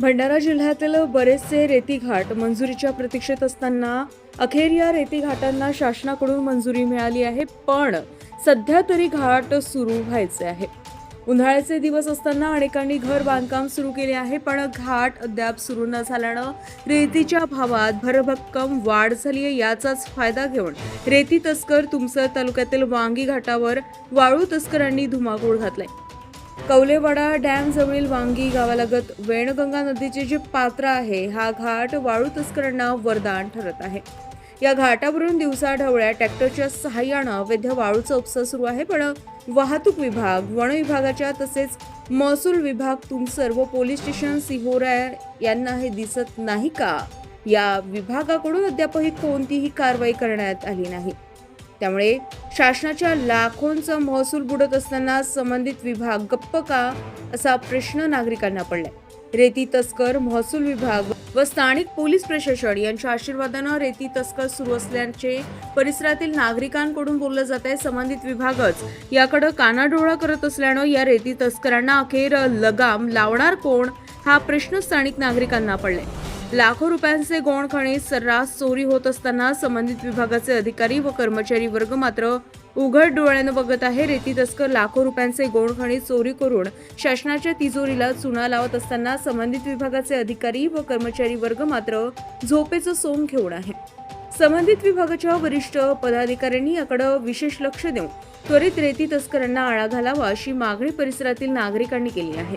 भंडारा जिल्ह्यातील बरेचसे रेती घाट मंजुरीच्या प्रतीक्षेत असताना अखेर या रेती घाटांना शासनाकडून मंजुरी मिळाली आहे पण सध्या तरी घाट सुरू व्हायचे आहे. उन्हाळ्याचे दिवस असताना अनेकांनी घर बांधकाम सुरू केले आहे पण घाट अद्याप सुरू न झाल्यानं रेतीच्या भावात भरभक्कम वाढ झाली आहे याचाच फायदा घेऊन रेती तस्कर तुमसर तालुक्यातील वांगी घाटावर वाळू तस्करांनी धुमाकूळ घातलाय. कौलेवाडा डॅम जवळील वांगी गावालगत वेणगंगा नदीचे जे पात्र आहे हा घाट वाळू तस्करांना वरदान ठरत आहे. या घाटावरून दिवसा ढवळ्या ट्रॅक्टरच्या सहाय्यानं अवैध वाळूचा उपसा सुरू आहे पण वाहतूक विभाग वन विभागाच्या तसेच महसूल विभाग तुमसर व पोलीस स्टेशन सिहोरा यांना हे दिसत नाही का? या विभागाकडून अद्यापही कोणतीही कारवाई करण्यात आली नाही. त्यामुळे शासनाच्या लाखोंचा महसूल बुडत असताना संबंधित विभाग गप्प का असा प्रश्न नागरिकांना पडलाय. रेती तस्कर महसूल विभाग व स्थानिक पोलीस प्रशासन यांच्या आशीर्वादानं रेती तस्कर सुरू असल्याचे परिसरातील नागरिकांकडून बोललं जात आहे. संबंधित विभागच याकडे कानाडोळा करत असल्यानं या रेती तस्करांना अखेर लगाम लावणार कोण हा प्रश्न स्थानिक नागरिकांना पडलाय. लाखो रुपयांचे गौण खनिज सर्रास चोरी होत असताना संबंधित विभागाचे अधिकारी व कर्मचारी वर्ग मात्र उघड डोळ्यानं बघत आहे. रेती तस्कर लाखो रुपयांचे गौण चोरी करून शासनाच्या तिजोरीला चुना लावत असताना संबंधित विभागाचे अधिकारी व कर्मचारी वर्ग मात्र झोपेचं सोंग घेऊन आहे. संबंधित विभागाच्या वरिष्ठ पदाधिकाऱ्यांनी याकडे विशेष लक्ष देऊन त्वरित रेती तस्करांना आळा घालावा अशी मागणी परिसरातील नागरिकांनी केली आहे.